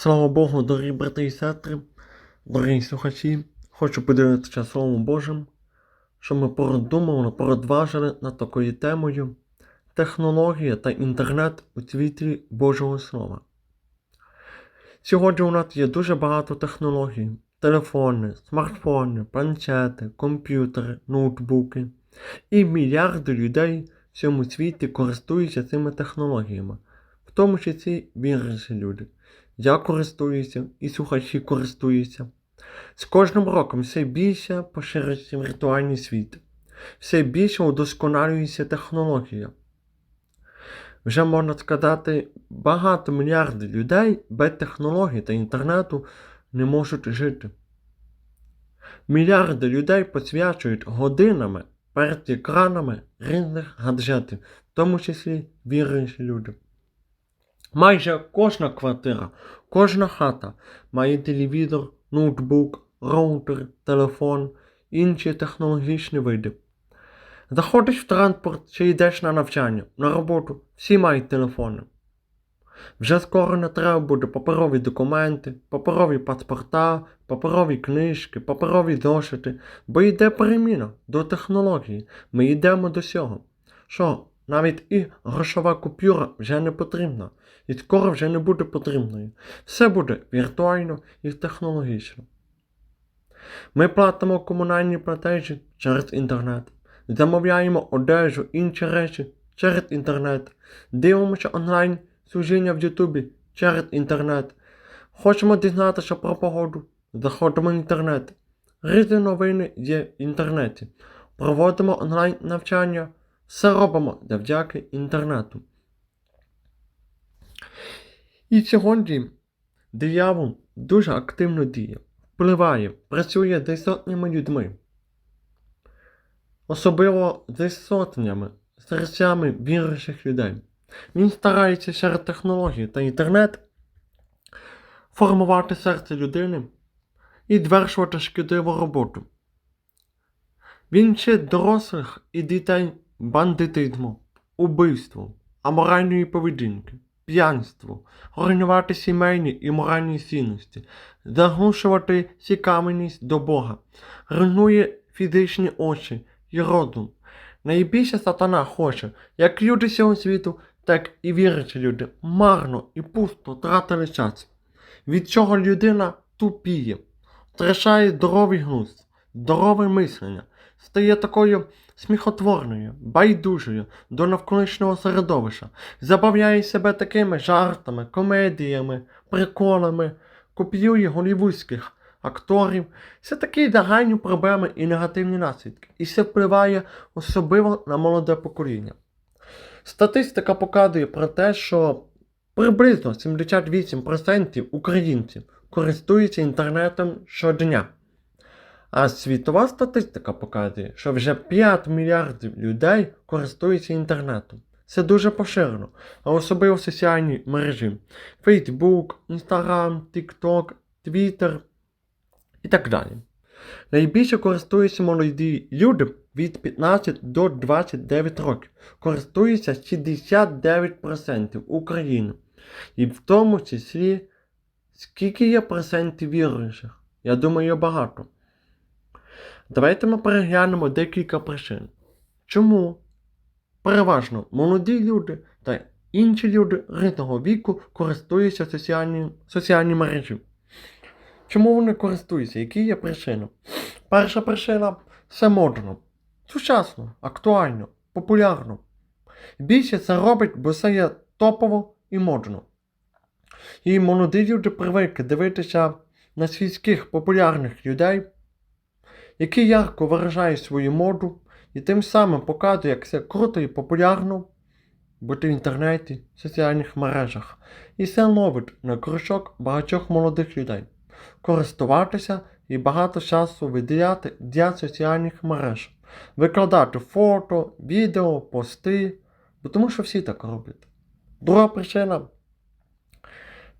Слава Богу, дорогі брати і сестри, дорогі слухачі, хочу поділитися Словом Божим, що ми порозумували, порозважили над такою темою технологія та інтернет у світлі Божого Слова. Сьогодні у нас є дуже багато технологій: телефони, смартфони, планшети, комп'ютери, ноутбуки. І мільярди людей в цьому світі користуються цими технологіями, в тому числі віруючі люди. Я користуюся і слухачі користуються. З кожним роком все більше поширюється віртуальний світ, все більше удосконалюється технологія. Вже можна сказати, багато мільярдів людей без технологій та інтернету не можуть жити. Мільярди людей посвячують годинами перед екранами різних гаджетів, в тому числі віруючі люди. Майже кожна квартира, кожна хата має телевізор, ноутбук, роутер, телефон, інші технологічні види. Заходиш в транспорт чи йдеш на навчання, на роботу, всі мають телефони. Вже скоро не треба буде паперові документи, паперові паспорта, паперові книжки, паперові зошити, бо йде переміна до технології. Ми йдемо до цього. Що, навіть і грошова купюра вже не потрібна, і скоро вже не буде потрібною. Все буде віртуально і технологічно. Ми платимо комунальні платежі через інтернет, замовляємо одежу, інші речі через інтернет, дивимося онлайн служіння в Ютубі через інтернет. Хочемо дізнатися про погоду, заходимо в інтернет. Різні новини є в інтернеті. Проводимо онлайн навчання, все робимо завдяки інтернету. І сьогодні диявол дуже активно діє, впливає, працює з сотнями людьми. Особливо з сотнями, серцями віруючих людей. Він старається через технології та інтернет формувати серце людини і звершувати шкідливу роботу. Він вчить дорослих і дітей бандитизму, убивству, аморальної поведінки, п'янству, руйнувати сімейні і моральні цінності, заглушувати цікавленість до Бога, руйнує фізичні очі і розум. Найбільше сатана хоче, як люди цього світу, так і віруючі люди марно і пусто тратили час. Від чого людина тупіє, втрачає здоровий глузд, здорове мислення, стає такою сміхотворною, байдужою до навколишнього середовища, забавляє себе такими жартами, комедіями, приколами, копіює голівудських акторів. Це такі загальні проблеми і негативні наслідки, і це впливає особливо на молоде покоління. Статистика показує про те, що приблизно 78% українців користуються інтернетом щодня. А світова статистика показує, що вже 5 мільярдів людей користуються інтернетом. Це дуже поширено, а особливо в соціальній мережі: Facebook, Instagram, TikTok, Twitter і так далі. Найбільше користуються молоді люди від 15 до 29 років. Користуються 69% України. І в тому числі, скільки є процентів віруючих? Я думаю, багато. Давайте ми переглянемо декілька причин. Чому переважно молоді люди та інші люди різного віку користуються соціальні, соціальні мережі? Чому вони користуються? Які є причини? Перша причина це модно, сучасно, актуально, популярно. Більше це робить, бо це є топово і модно. І молоді люди привикли дивитися на світських популярних людей, які ярко виражають свою моду і тим самим показують, як це круто і популярно бути в інтернеті, в соціальних мережах. І це ловить на крючок багатьох молодих людей користуватися і багато часу виділяти для соціальних мереж, викладати фото, відео, пости, бо тому що всі так роблять. Друга причина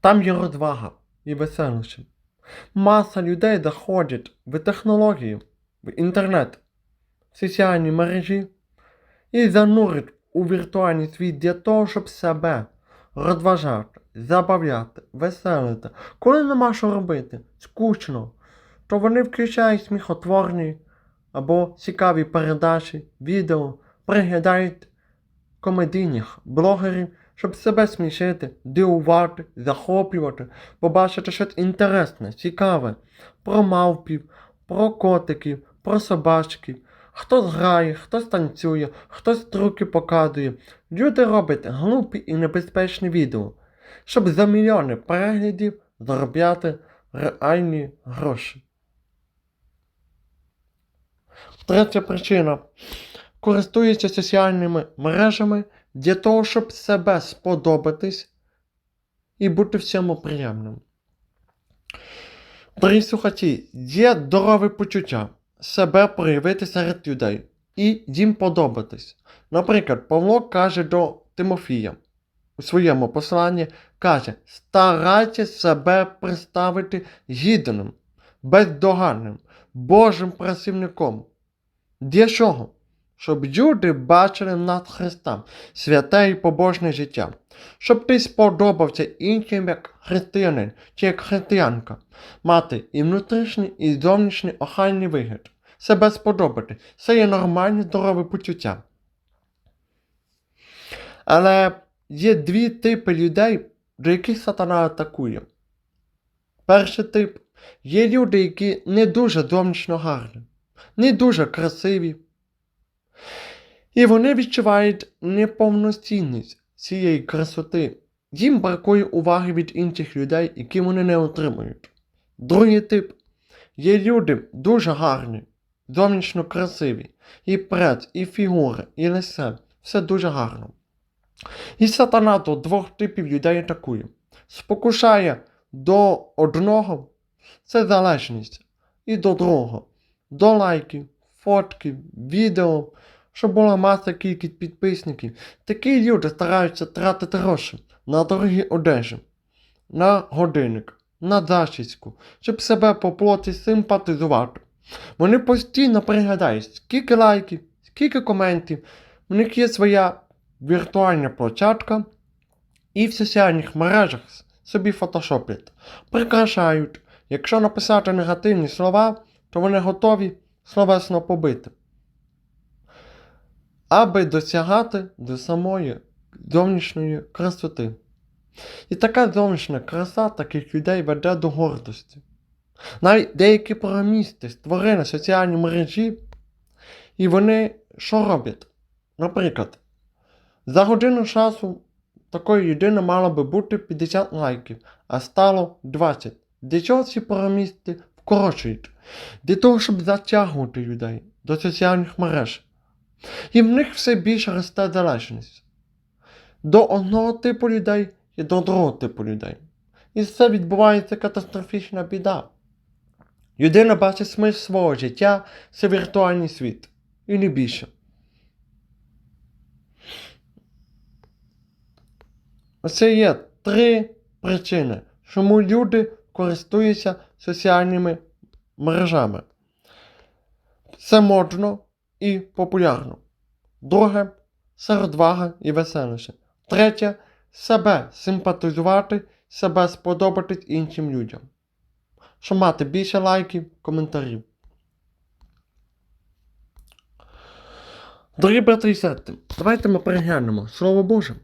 там є розвага і веселощі. Маса людей заходять в технології, в інтернет, в соціальні мережі і занурять у віртуальний світ для того, щоб себе розважати, забавляти, веселити. Коли нема що робити, скучно, то вони включають сміхотворні або цікаві передачі, відео, приглядають комедійних блогерів, щоб себе смішити, дивувати, захоплювати, побачити щось інтересне, цікаве про мавпів, про котиків, про собачків. Хтось грає, хтось танцює, хтось трюки показує. Люди роблять глупі і небезпечні відео, щоб за мільйони переглядів заробляти реальні гроші. Третя причина. Користуються соціальними мережами для того, щоб себе сподобатись і бути всьому приємним. Дорогі слухачі, є здорове почуття себе проявити серед людей і їм подобатись. Наприклад, Павло каже до Тимофія у своєму посланні, каже, старайтесь себе представити гідним, бездоганним, Божим працівником. Для чого? Щоб люди бачили над Христом святе і побожне життя, щоб ти сподобався іншим як християнин чи як християнка, мати і внутрішній, і зовнішній охайний вигляд, себе сподобати, це є нормальне здорове почуття. Але є дві типи людей, до яких сатана атакує. Перший тип є люди, які не дуже зовнішньо гарні, не дуже красиві. І вони відчувають неповноцінність цієї красоти. Їм бракує уваги від інших людей, які вони не отримують. Другий тип є люди дуже гарні, зовнішньо красиві, і пред, і фігури, і лице. Все дуже гарно. І сатана до двох типів людей атакує. Спокушає до одного це залежність, і до другого до лайків, фотків, відео, щоб була маса кількість підписників. Такі люди стараються тратити гроші на дорогі одежі, на годинник, на зачіску, щоб себе по плоті симпатизувати. Вони постійно пригадають, скільки лайків, скільки коментів, у них є своя віртуальна площадка, і в соціальних мережах собі фотошоплять, прикрашають. Якщо написати негативні слова, то вони готові словесно побити. Аби досягати до самої зовнішньої красоти. І така зовнішня краса таких людей веде до гордості. Навіть деякі програмісти створили соціальні мережі, і вони що роблять? Наприклад, за годину часу такої людини мало би бути 50 лайків, а стало 20. Для чого ці програмісти вкорочують? Для того, щоб затягувати людей до соціальних мереж. І в них все більше росте залежність. До одного типу людей і до другого типу людей. І це відбувається катастрофічна біда. Людина бачить смисл свого життя це віртуальний світ. І не більше. Оце є три причини, чому люди користуються соціальними мережами. Це модно і популярно. Друге це розвага і веселище. Третє себе симпатизувати, себе сподобатись іншим людям. Щоб мати більше лайків, коментарів. Дорогі брати і сестри, давайте ми переглянемо Слово Боже.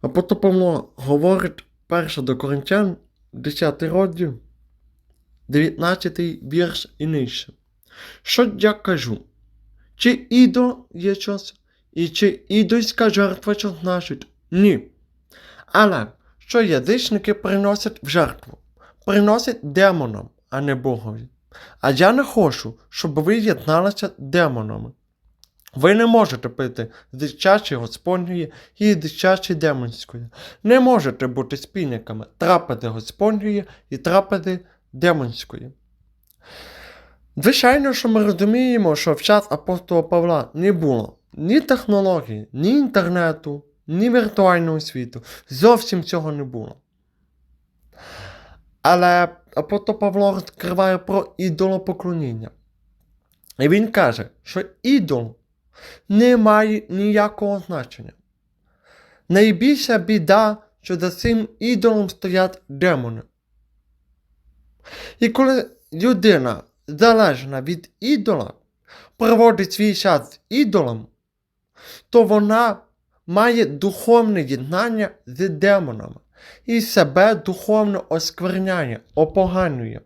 Апостол Павло говорить перше до Коринтян, 10 розділ, 19 вірш і нижче. Що я кажу? Чи ідол є щось, і чи ідольська жертва щось значить? Ні. Але що язичники приносять в жертву? Приносять демонам, а не Богові. А я не хочу, щоб ви єдналися демонами. Ви не можете пити з дитячої Господньої і дитячої демонської. Не можете бути спільниками трапези Господньої і трапези демонської. Звичайно, що ми розуміємо, що в час апостола Павла не було ні технологій, ні інтернету, ні віртуального світу. Зовсім цього не було. Але апостол Павло розкриває про ідолопоклоніння. І він каже, що ідол не має ніякого значення. Найбільша біда що за цим ідолом стоять демони. І коли людина залежна від ідола, проводить свій час з ідолом, то вона має духовне єднання з демонами і себе духовно оскверняє, опоганює.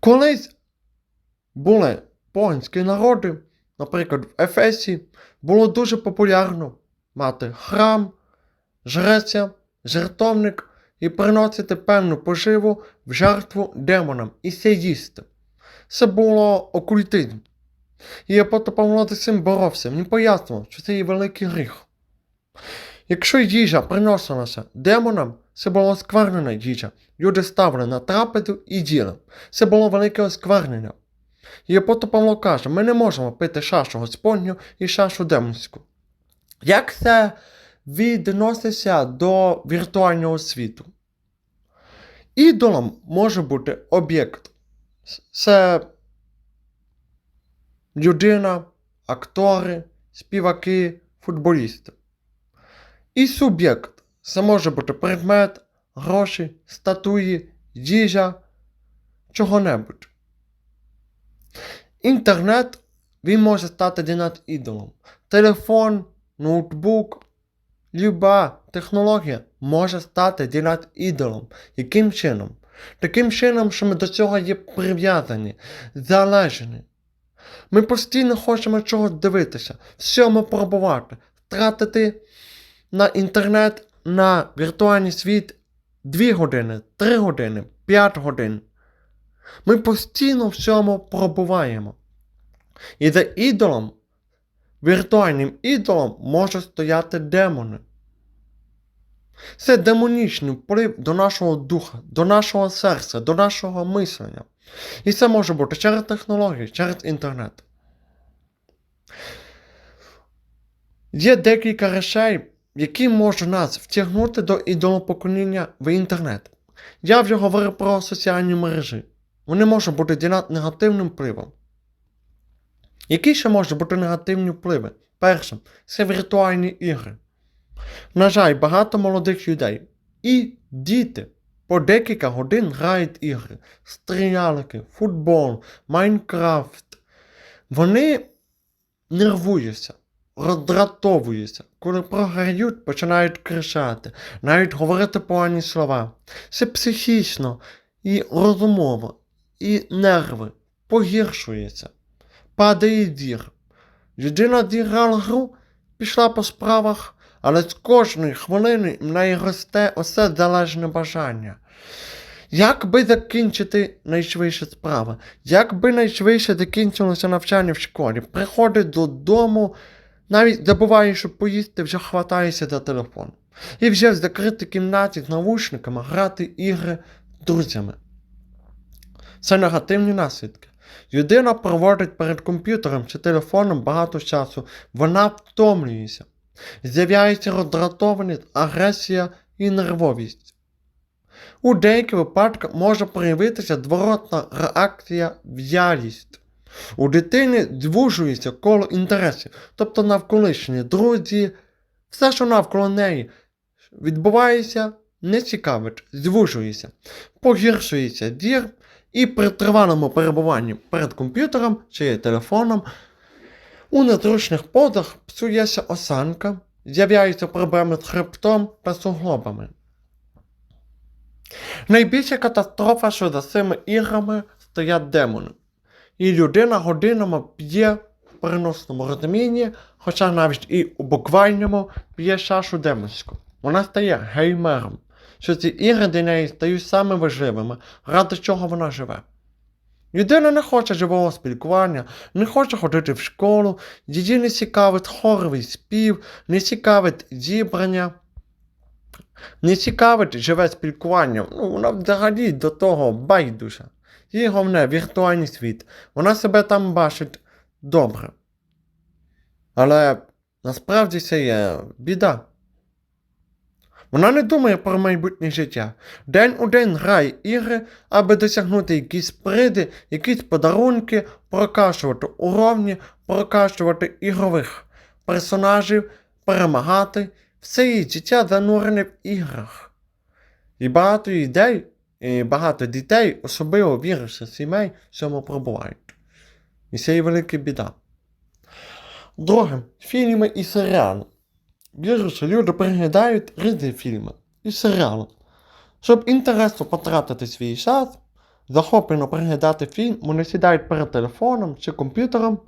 Колись були поганські народи, наприклад, в Ефесі, було дуже популярно мати храм, жреця, жертовник і приносити певну поживу в жертву демонам і це їсти. Це було окультизм. І апостол Павло з цим боровся. Він пояснював, що це є великий гріх. Якщо їжа приносилася демонам, це була осквернена їжа. Люди ставили на трапезу і їли. Це було велике осквернення. І апостол Павло каже, ми не можемо пити шашу Господню і шашу демонську. Як це відноситься до віртуального світу? Ідолом може бути об'єкт. Це людина, актори, співаки, футболісти. І суб'єкт це може бути предмет, гроші, статуї, їжа, чого-небудь. Інтернет він може стати для нас ідолом. Телефон, ноутбук, люба технологія може стати для нас ідолом. Яким чином? Таким чином, що ми до цього є прив'язані, залежні. Ми постійно хочемо чогось дивитися, всьому пробувати, втратити на інтернет, на віртуальний світ 2 години, 3 години, 5 годин. Ми постійно в цьому пробуваємо. І за ідолом, віртуальним ідолом може стояти демони. Це демонічний вплив до нашого духа, до нашого серця, до нашого мислення. І це може бути через технології, через інтернет. Є декілька речей, які можуть нас втягнути до ідолопоклоніння в інтернет. Я вже говорив про соціальні мережі. Вони можуть бути для нас негативним впливом. Які ще можуть бути негативні впливи? Перше, це віртуальні ігри. На жаль, багато молодих людей і діти по декілька годин грають ігри, стрілялки, футбол, Майнкрафт. Вони нервуються, роздратовуються. Коли програють, починають кричати, навіть говорити погані слова. Це психічно і розумово, і нерви погіршується, падає дір. Людина зіграла гру, пішла по справах, але з кожної хвилини в неї росте оце залежне бажання. Як би закінчити найшвидше справи? Як би найшвидше закінчилося навчання в школі? Приходить додому, навіть забуває, що поїсти, вже хватається за телефон. І вже в закритій кімнаті з навушниками грати ігри з друзями. Це негативні наслідки. Людина проводить перед комп'ютером чи телефоном багато часу, вона втомлюється. З'являється роздратованість, агресія і нервовість. У деяких випадках може проявитися зворотна реакція в'ялість. У дитини звужується коло інтересів, тобто навколишні друзі, все, що навколо неї відбувається, не цікавить, звужується, погіршується дір, і при тривалому перебуванні перед комп'ютером чи телефоном у незручних позах псується осанка, з'являються проблеми з хребтом та суглобами. Найбільша катастрофа, що за цими іграми стоять демони. І людина годинами п'є в переносному розумінні, хоча навіть і у буквальному п'є чашу демонську. Вона стає геймером, що ці ігри для неї стають саме важливими, ради чого вона живе. Людина не хоче живого спілкування, не хоче ходити в школу, її не цікавить хоровий спів, не цікавить зібрання, не цікавить живе спілкування. Ну, вона взагалі до того байдужа. Їй головне віртуальний світ. Вона себе там бачить добре. Але насправді це є біда. Вона не думає про майбутнє життя. День у день грає ігри, аби досягнути якісь приди, якісь подарунки, прокачувати уровні, прокачувати ігрових персонажів, перемагати, все її життя занурене в іграх. І багато ідей, і багато дітей, особливо віруючих сімей, в цьому пробувають. І це є велика біда. Друге, фільми і серіали. Віруючі люди переглядають різні фільми і серіали. Щоб інтересно потратити свій час, захоплено переглядати фільм, вони сідають перед телефоном чи комп'ютером,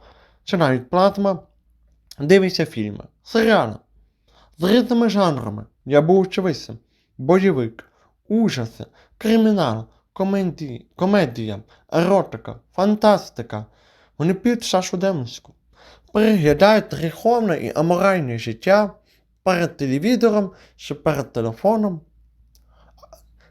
чи навіть платма, дивляться фільми, серіали з різними жанрами. Я був очевидцем, бойовик, ужаси, кримінал, комедії, комедія, еротика, фантастика. Вони п'ють чашу демонську, переглядають гріховне і аморальне життя перед телевізором чи перед телефоном.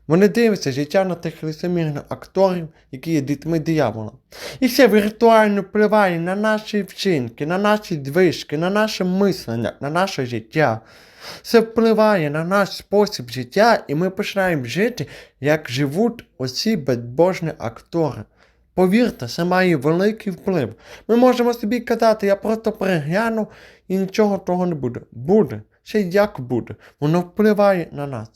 Вони дивляться життя на тих лицемірних акторів, які є дітьми диявола. І це віртуально впливає на наші вчинки, на наші движки, на наше мислення, на наше життя. Це впливає на наш спосіб життя, і ми починаємо жити, як живуть оці безбожні актори. Повірте, це має великий вплив. Ми можемо собі казати, я просто перегляну і нічого того не буде. Буде. Ще як буде. Воно впливає на нас.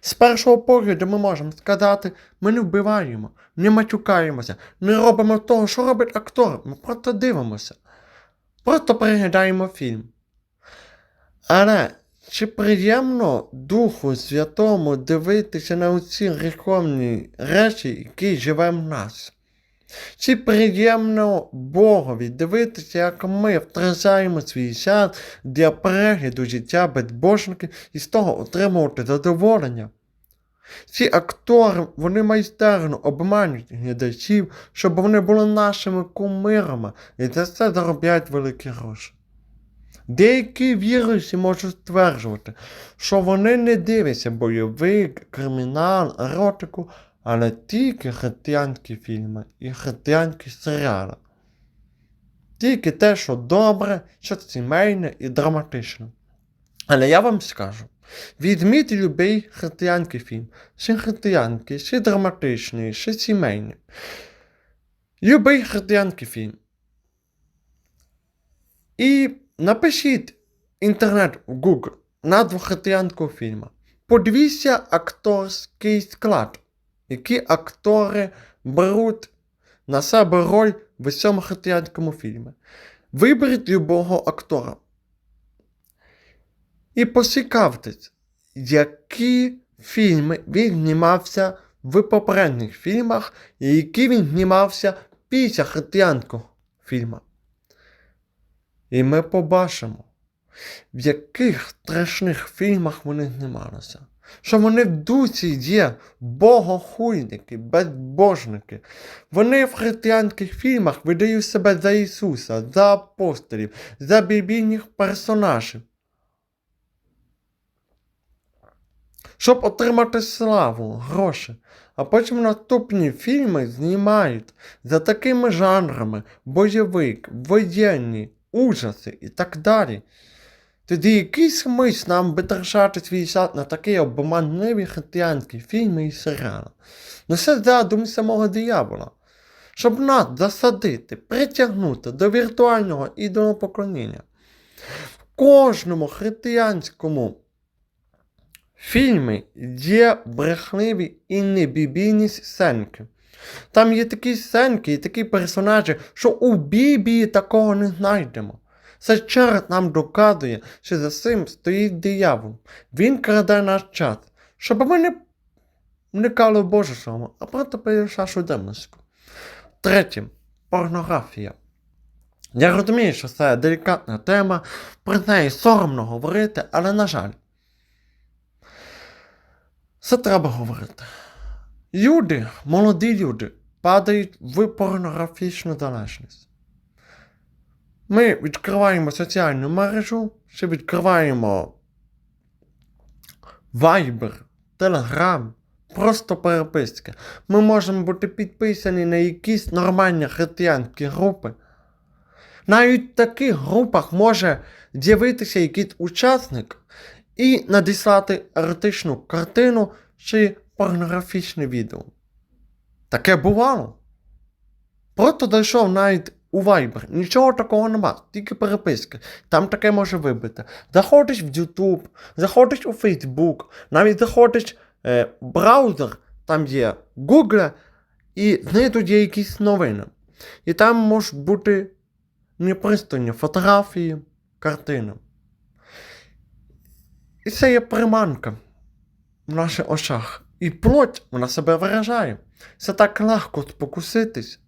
З першого погляду ми можемо сказати, ми не вбиваємо, не матюкаємося, не робимо того, що робить актор. Ми просто дивимося. Просто переглядаємо фільм. Але чи приємно Духу Святому дивитися на ці гріховні речі, які живе в нас? Чи приємно Богові дивитися, як ми втрачаємо свій час для перегляду життя безбожників і з того отримувати задоволення? Ці актори, вони майстерно обманюють глядачів, щоб вони були нашими кумирами і за це заробляють великі гроші. Деякі віруючі можуть стверджувати, що вони не дивляться бойовик, кримінал, еротику, але тільки християнські фільми і християнські серіали. Тільки те, що добре, що сімейне і драматичне. Але я вам скажу, візьміть любий християнський фільм, чи християнський, чи драматичний, чи сімейний. Любий християнський фільм. І напишіть інтернет в Google назву християнського фільму. Подивіться акторський склад, які актори беруть на себе роль в цьому християнському фільмі. Виберіть любого актора. І поцікавтесь, які фільми він знімався в попередніх фільмах, і які він знімався після християнського фільму. І ми побачимо, в яких страшних фільмах вони знімалися. Що вони в дусі є богохульники, безбожники. Вони в християнських фільмах видають себе за Ісуса, за апостолів, за біблійних персонажів. Щоб отримати славу, гроші. А потім наступні фільми знімають за такими жанрами бойовик, воєнні, ужаси і так далі. Тоді який смисл нам витрачати свій час на такі обманливі християнські фільми і серіали? Ну це задум самого диявола. Щоб нас засадити, притягнути до віртуального ідолопоклоніння. В кожному християнському фільмі є брехливі і небібійні сценки. Там є такі сценки і такі персонажі, що у Біблії такого не знайдемо. Це черт нам доказує, що за цим стоїть диявол. Він краде наш час, щоб ми не Боже слово, а просто перейшашу демонську. Третє порнографія. Я розумію, що це делікатна тема, про неї соромно говорити, але на жаль. Це треба говорити. Люди, молоді люди, падають в порнографічну залежність. Ми відкриваємо соціальну мережу, чи відкриваємо Viber, Telegram, просто переписки. Ми можемо бути підписані на якісь нормальні християнські групи. Навіть в таких групах може з'явитися якийсь учасник і надіслати еротичну картину чи порнографічне відео. Таке бувало. Просто дійшов навіть у Viber. Нічого такого нема, тільки переписки. Там таке може вибити. Заходиш в YouTube, заходиш у Facebook, навіть заходиш е, в браузер, там є Google, і знайдуть є якісь новини. І там можуть бути непристойні фотографії, картини. І це є приманка в наших очах. І плоть вона себе виражає. Це так легко спокуситись.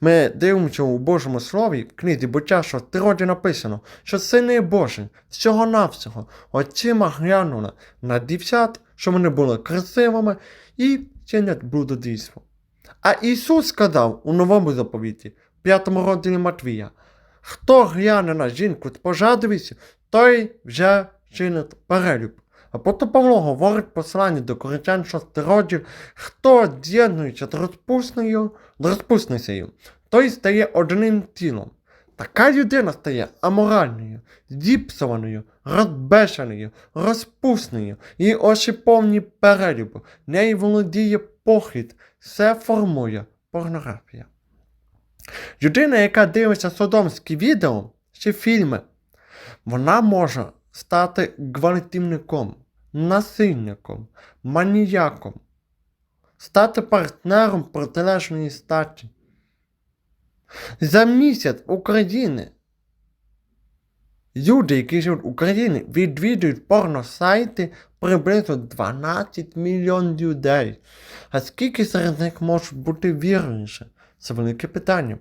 Ми дивимося у Божому Слові, в книзі буття, що в природі написано, що сини Божі всього-навсього очима глянули на дівчат, що вони були красивими і чинять блудодійство. А Ісус сказав у новому заповіті, в п'ятому розділі Матвія, хто гляне на жінку з пожадливістю, той вже чинить перелюб. А потім Павло говорить в посланні до коринтян 6 розділ, хто з'єднується розпусницею, той стає одним тілом. Така людина стає аморальною, зіпсованою, розбешеною, розпусною, і очі повні перелюбу, неї володіє похід, все формує порнографія. Людина, яка дивиться содомські відео чи фільми, вона може стати гвалтівником, насильником, маніяком, стати партнером протилежної статі. За місяць України люди, які живуть в Україні, відвідують порносайти приблизно 12 мільйонів людей. А скільки серед них можуть бути віруючі? Це велике питання.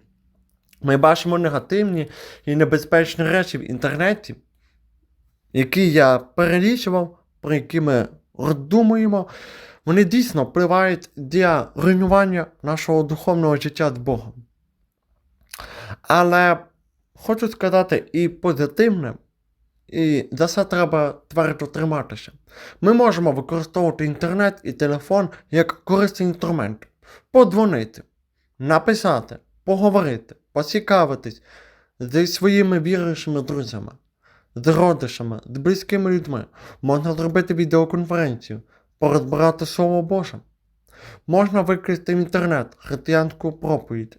Ми бачимо негативні і небезпечні речі в інтернеті, які я перелічував, про які ми роздумуємо, вони дійсно впливають для руйнування нашого духовного життя з Богом. Але хочу сказати і позитивне, і за це треба твердо триматися. Ми можемо використовувати інтернет і телефон як корисний інструмент, подзвонити, написати, поговорити, поцікавитись зі своїми віруючими друзями, з родичами, з близькими людьми. Можна зробити відеоконференцію, порозбирати Слово Боже. Можна викласти в інтернет християнську проповідь,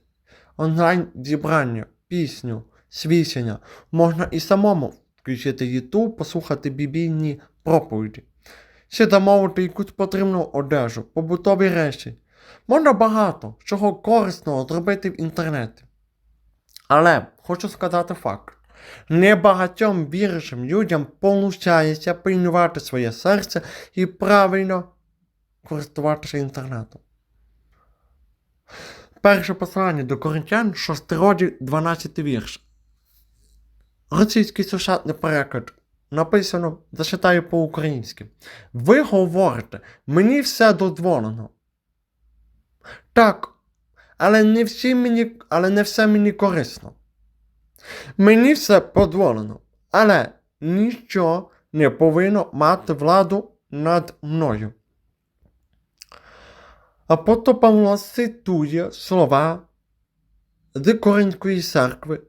онлайн зібрання, пісню, свідчення. Можна і самому включити YouTube, послухати біблійні проповіді. Ще замовити якусь потрібну одежу, побутові речі. Можна багато чого корисного зробити в інтернеті. Але хочу сказати факт. Небагатьом віруючим людям получається пильнувати своє серце і правильно користуватися інтернетом. Перше послання до коринтян, 6 розділ, 12 вірш. Російський сюжетний переклад написано, зачитаю по-українськи. Ви говорите, мені все дозволено. Так, але не, всі мені, але не все мені корисно. Мені все дозволено, але ніщо не повинно мати владу над мною. Апостол Павло цитує слова з Коринської церкви.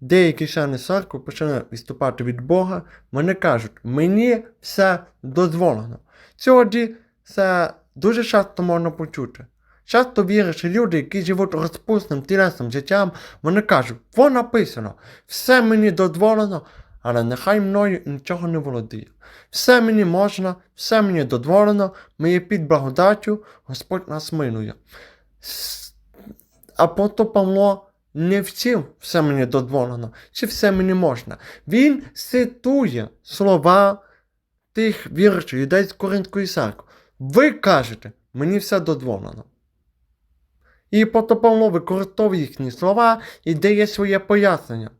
Деякі члени церкви почали відступати від Бога, вони кажуть, мені все дозволено. Сьогодні це дуже часто можна почути. Часто віриш, люди, які живуть розпусним тілесним життям, вони кажуть, во написано, все мені дозволено, але нехай мною нічого не володіє. Все мені можна, все мені дозволено, ми під благодаттю, Господь нас милує. Апостол Павло не вчив все мені дозволено, чи все мені можна. Він цитує слова тих віруючих людей з Коринської церкви. Ви кажете, мені все дозволено. І апостол Павло використовує їхні слова і дає своє пояснення.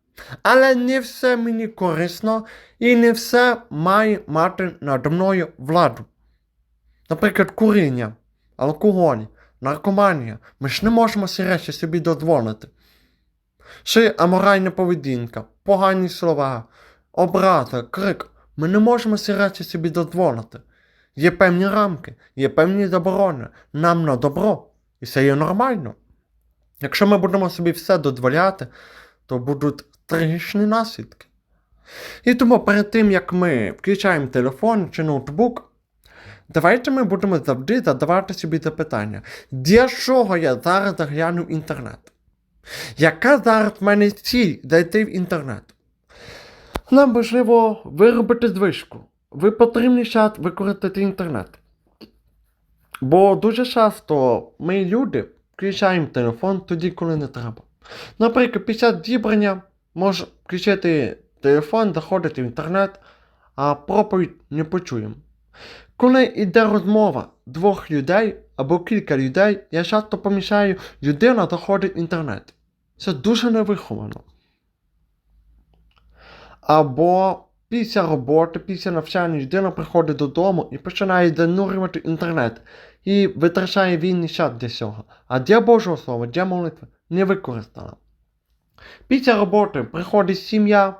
Але не все мені корисно і не все має мати над мною владу. Наприклад, куріння, алкоголь, наркоманія. Ми ж не можемо ці речі собі дозволити. Чи аморальна поведінка, погані слова, образа, крик. Ми не можемо ці речі собі дозволити. Є певні рамки, є певні заборони. Нам на добро. І це є нормально. Якщо ми будемо собі все дозволяти, то будуть трагічні наслідки. І тому перед тим, як ми включаємо телефон чи ноутбук, давайте ми будемо завжди задавати собі запитання, для чого я зараз загляну в інтернет? Яка зараз в мене ціль зайти в інтернет? Нам важливо виробити звичку. Ви потрібний час використати інтернет. Бо дуже часто ми люди включаємо телефон тоді, коли не треба. Наприклад, час зібрання може включити телефон, заходити в інтернет, а проповідь не почуємо. Коли йде розмова двох людей або кілька людей, я часто помічаю, людина заходить в інтернет. Це дуже невиховано. Або після роботи, після навчання людина приходить додому і починає занурювати інтернет і витрачає вільний час для цього. А для Божого Слова, для молитви не використана. Після роботи приходить сім'я,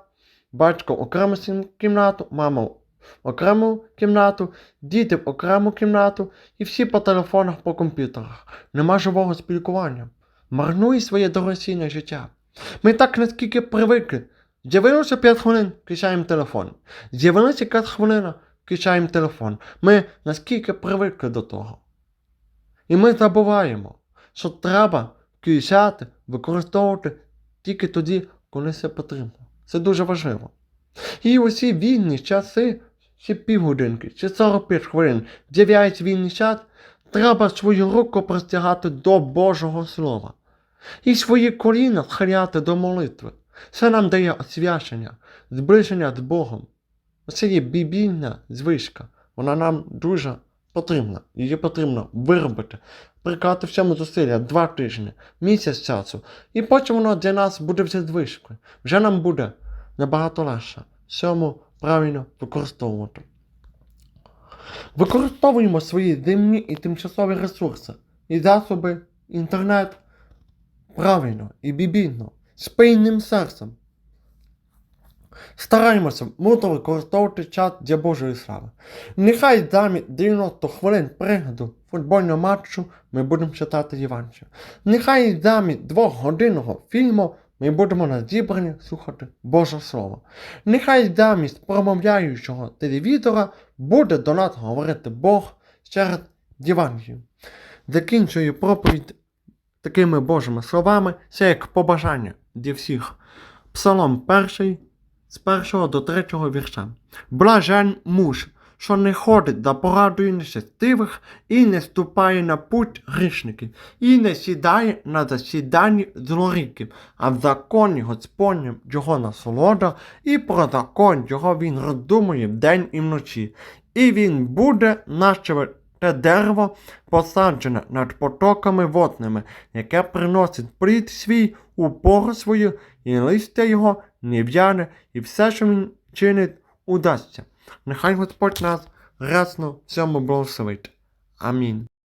батько в окрему кімнату, мама в окрему кімнату, діти в окрему кімнату і всі по телефонах, по комп'ютерах. Нема живого спілкування. Марнує своє дорогоцінне життя. Ми так наскільки привикли. З'явилося 5 хвилин, включаємо телефон. З'явилася якась хвилина, включаємо телефон. Ми наскільки привикли до того. І ми забуваємо, що треба включати, використовувати тільки тоді, коли це потрібно. Це дуже важливо. І усі вільні часи, чи півгодинки, чи 45 хвилин, з'являється вільний час, треба свою руку простягати до Божого Слова. І свої коліна схиляти до молитви. Це нам дає освячення, зближення з Богом. Це є бібільна звичка. Вона нам дуже потрібна. Її потрібно виробити, прикати в цьому зусилля два тижні, місяць часу. І потім воно для нас буде вже звичкою. Вже нам буде набагато легше цьому правильно використовувати. Використовуємо свої земні і тимчасові ресурси і засоби, інтернет правильно і бібільно, з пильним серцем. Стараємося мудро використовувати час для Божої слави. Нехай замість 90 хвилин пригляду футбольного матчу ми будемо читати Євангелію. Нехай замість двохгодинного фільму ми будемо на зібранні слухати Боже Слово. Нехай замість промовляючого телевізора буде до нас говорити Бог через Євангелію. Закінчую проповідь такими Божими словами, це як побажання для всіх. Псалом перший, з першого до третього вірша. Блажен муж, що не ходить за порадою нещастивих і не ступає на путь грішників, і не сідає на засіданні злоріків, а в законі Господнім його насолода, і про закон його він роздумує вдень і вночі. І він буде, наче те дерево, посаджене над потоками водними, яке приносить плід свій у пору свою, і листя його не в'яне, і все, що він чинить, удасться. Нехай Господь нас рясно всьому благословить. Амінь.